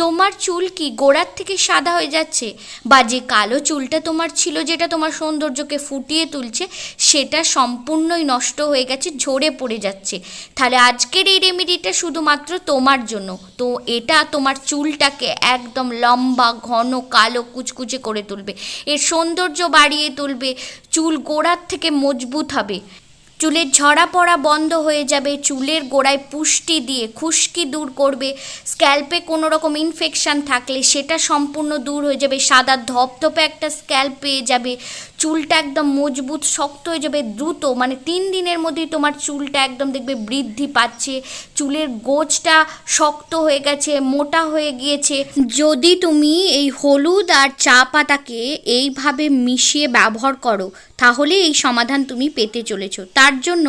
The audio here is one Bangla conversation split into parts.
তোমার চুল কি গোড়ার থেকে সাদা হয়ে যাচ্ছে? বা যে কালো চুলটা তোমার ছিল, যেটা তোমার সৌন্দর্যকে ফুটিয়ে তুলছে, সেটা সম্পূর্ণই নষ্ট হয়ে গেছে, ঝরে পড়ে যাচ্ছে। তাহলে আজকের এই রেমেডিটা শুধুমাত্র তোমার জন্য। তো এটা তোমার চুলটাকে একদম লম্বা, ঘন, কালো, কুচকুচে করে তুলবে। এর সৌন্দর্য বাড়িয়ে তুলবে। চুল গোড়ার থেকে মজবুত হবে। চুলের ঝরা পড়া বন্ধ হয়ে যাবে, চুলের গোড়ায় পুষ্টি দিয়ে খুশকি দূর করবে, স্ক্যাল্পে কোনো রকম ইনফেকশান থাকলে সেটা সম্পূর্ণ দূর হয়ে যাবে, সাদা ধপধপে একটা স্ক্যাল্প পেয়ে যাবে। চুলটা একদম মজবুত, শক্ত হয়ে যাবে, দ্রুত। মানে তিন দিনের মধ্যেই তোমার চুলটা একদম দেখবে বৃদ্ধি পাচ্ছে। চুলের গোজটা শক্ত হয়ে গেছে, মোটা হয়ে গিয়েছে। যদি তুমি এই হলুদ আর চা পাতাকে এইভাবে মিশিয়ে ব্যবহার করো, তাহলে এই সমাধান তুমি পেতে চলেছো। তার জন্য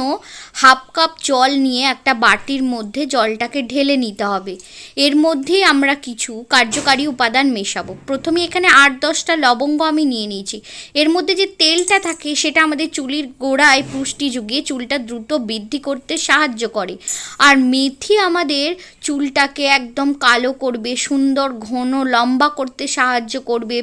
হাফ কাপ জল নিয়ে একটা বাটির মধ্যে জলটাকে ঢেলে নিতে হবে। এর মধ্যেই আমরা কিছু কার্যকারী উপাদান মেশাবো। প্রথমে এখানে আট দশটা লবঙ্গ আমি নিয়ে নিয়েছি। এর মধ্যে যে তেলটা থাকে সেটা আমাদের চুলির গোড়ায় পুষ্টি যুগিয়ে চুলটা দ্রুত বৃদ্ধি করতে সাহায্য করে। আর মেথি আমাদের চুলটাকে একদম কালো করবে, সুন্দর, ঘন, লম্বা করতে সাহায্য করবে।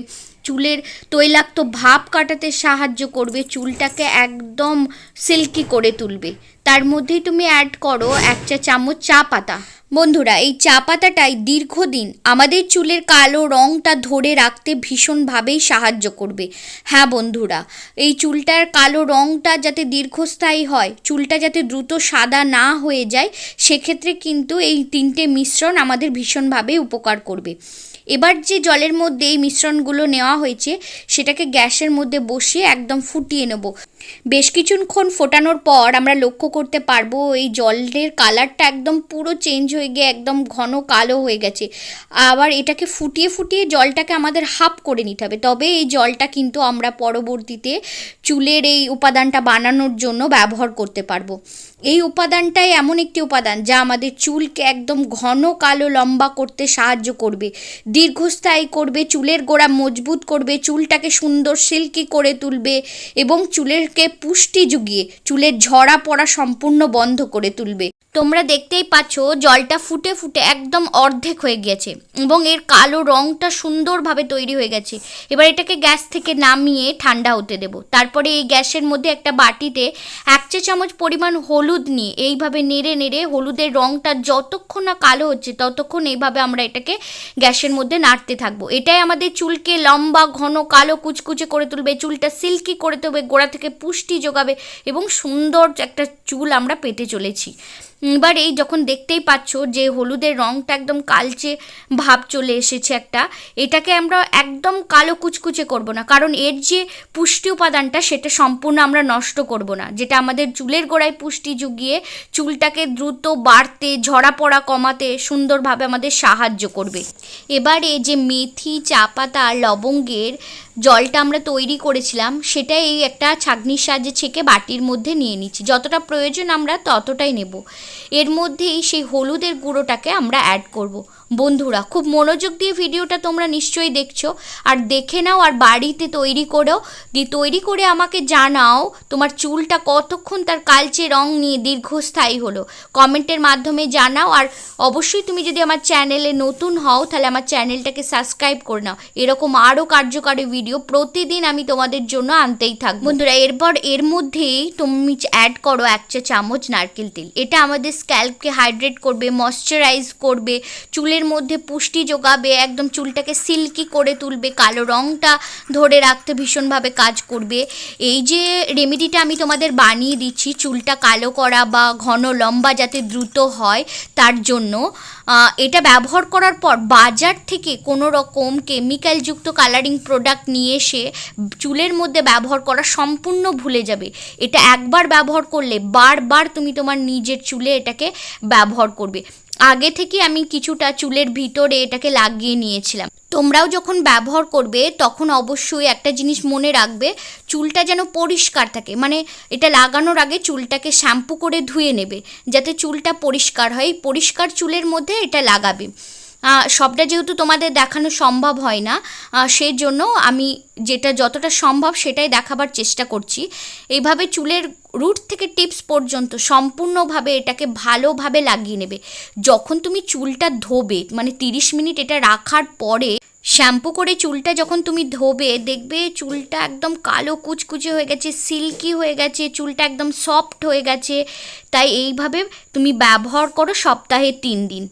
চুলের তৈলাক্ত ভাব কাটাতে সাহায্য করবে, চুলটাকে একদম সিল্কি করে তুলবে। তার মধ্যেই তুমি অ্যাড করো এক চা চামচ চা পাতা। বন্ধুরা, এই চা পাতাটাই দীর্ঘদিন আমাদের চুলের কালো রঙটা ধরে রাখতে ভীষণভাবেই সাহায্য করবে। হ্যাঁ বন্ধুরা, এই চুলটার কালো রঙটা যাতে দীর্ঘস্থায়ী হয়, চুলটা যাতে দ্রুত সাদা না হয়ে যায়, সেক্ষেত্রে কিন্তু এই তিনটে মিশ্রণ আমাদের ভীষণভাবে উপকার করবে। এবার যে জলের মধ্যে এই মিশ্রণগুলো নেওয়া হয়েছে, সেটাকে গ্যাসের মধ্যে বসিয়ে একদম ফুটিয়ে নেব। বেশ কিছুক্ষণ ফোটানোর পর আমরা লক্ষ্য করতে পারব, এই জলের কালারটা একদম পুরো চেঞ্জ হয়ে গিয়ে একদম ঘন কালো হয়ে গেছে। আবার এটাকে ফুটিয়ে ফুটিয়ে জলটাকে আমাদের হাফ করে নিতে হবে। তবে এই জলটা কিন্তু আমরা পরবর্তীতে চুলের এই উপাদানটা বানানোর জন্য ব্যবহার করতে পারব। এই উপাদানটাই এমন একটি উপাদান যা আমাদের চুলকে একদম ঘন কালো লম্বা করতে সাহায্য করবে। দীর্ঘস্থায়ী করবে, চুলের গোড়া মজবুত করবে, চুলটাকে সুন্দর সিল্কি করে তুলবে এবং চুলেরকে পুষ্টি জুগিয়ে চুলের ঝরা পড়া সম্পূর্ণ বন্ধ করে তুলবে। তোমরা দেখতেই পাচ্ছ, জলটা ফুটে ফুটে একদম অর্ধেক হয়ে গেছে এবং এর কালো রঙটা সুন্দরভাবে তৈরি হয়ে গেছে। এবার এটাকে গ্যাস থেকে নামিয়ে ঠান্ডা হতে দেব। তারপরে এই গ্যাসের মধ্যে একটা বাটিতে এক চা চামচ পরিমাণ হলুদ নিয়ে এইভাবে নেড়ে নেড়ে হলুদের রঙটা যতক্ষণ না কালো হচ্ছে, ততক্ষণ এইভাবে আমরা এটাকে গ্যাসের মধ্যে নাড়তে থাকব। এটাই আমাদের চুলকে লম্বা, ঘন, কালো, কুচকুচে করে তুলবে, চুলটা সিল্কি করে তুলবে, গোড়া থেকে পুষ্টি যোগাবে এবং সুন্দর একটা চুল আমরা পেতে চলেছি। এবার এই যখন দেখতেই পাচ্ছ যে হলুদের রঙটা একদম কালচে ভাব চলে এসেছে একটা, এটাকে আমরা একদম কালো কুচকুচে করব না। কারণ এর যে পুষ্টি উপাদানটা, সেটা সম্পূর্ণ আমরা নষ্ট করব না। যেটা আমাদের চুলের গোড়ায় পুষ্টি জুগিয়ে চুলটাকে দ্রুত বাড়তে ঝরা পড়া কমাতে সুন্দরভাবে আমাদের সাহায্য করবে। এবারে যে মেথি চা পাতা লবঙ্গের জলটা আমরা তৈরি করেছিলাম সেটা এই একটা ছাঁকনির সাহায্যে ছেঁকে বাটির মধ্যে নিয়ে নিচ্ছি যতটা প্রয়োজন আমরা ততটাই নেব এর মধ্যেই সেই হলুদের গুঁড়োটাকে আমরা অ্যাড করব। বন্ধুরা, খুব মনোযোগ দিয়ে ভিডিওটা তোমরা নিশ্চয়ই দেখছ। আর দেখে নাও আর বাড়িতে তৈরি করেও দিয়ে তৈরি করে আমাকে জানাও তোমার চুলটা কতক্ষণ তার কালচে রং নিয়ে দীর্ঘস্থায়ী হলো। কমেন্টের মাধ্যমে জানাও। আর অবশ্যই তুমি যদি আমার চ্যানেলে নতুন হও, তাহলে আমার চ্যানেলটাকে সাবস্ক্রাইব করে নাও। এরকম আরও কার্যকারী ভিডিও প্রতিদিন আমি তোমাদের জন্য আনতেই থাকব। বন্ধুরা, এরপর এর মধ্যেই তুমি অ্যাড করো এক চা চামচ নারকেল তেল। এটা আমাদের স্ক্যাল্পকে হাইড্রেট করবে ময়শ্চারাইজ করবে, চুলের চুলের মধ্যে পুষ্টি যোগাবে, একদম চুলটাকে সিল্কি করে তুলবে, কালো রঙটা ধরে রাখতে ভীষণভাবে কাজ করবে। এই যে রেমেডিটা আমি তোমাদের বানিয়ে দিচ্ছি, চুলটা কালো করা বা ঘন লম্বা যাতে দ্রুত হয় তার জন্য এটা ব্যবহার করার পর বাজার থেকে কোনো রকম কেমিক্যালযুক্ত কালারিং প্রোডাক্ট নিয়ে এসে চুলের মধ্যে ব্যবহার করা সম্পূর্ণ ভুলে যাবে। এটা একবার ব্যবহার করলে বারবার তুমি তোমার নিজের চুলে এটাকে ব্যবহার করবে। আগে থেকে আমি কিছুটা চুলের ভিতরে এটাকে লাগিয়ে নিয়েছিলাম। তোমরাও যখন ব্যবহার করবে, তখন অবশ্যই একটা জিনিস মনে রাখবে, চুলটা যেন পরিষ্কার থাকে। মানে এটা লাগানোর আগে চুলটাকে শ্যাম্পু করে ধুয়ে নেবে, যাতে চুলটা পরিষ্কার হয়। পরিষ্কার চুলের মধ্যে এটা লাগাবে। সবটা যেহেতু তোমাদের দেখানো সম্ভব হয় না সেই জন্য আমি যেটা যতটা সম্ভব সেটাই দেখাবার চেষ্টা করছি। এইভাবে চুলের রুট থেকে টিপস পর্যন্ত সম্পূর্ণভাবে এটাকে ভালোভাবে লাগিয়ে নেবে। যখন তুমি চুলটা ধোবে মানে তিরিশ মিনিট এটা রাখার পরে, শ্যাম্পু করে চুলটা যখন তুমি ধোবে, দেখবে চুলটা একদম কালো কুচকুচে হয়ে গেছে, সিল্কি হয়ে গেছে, চুলটা একদম সফট হয়ে গেছে। তাই এইভাবে তুমি ব্যবহার করো সপ্তাহে তিন দিন।